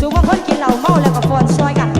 สู่คนคนกินเหล้าเมาแล้วก็ฟอนซอยกัน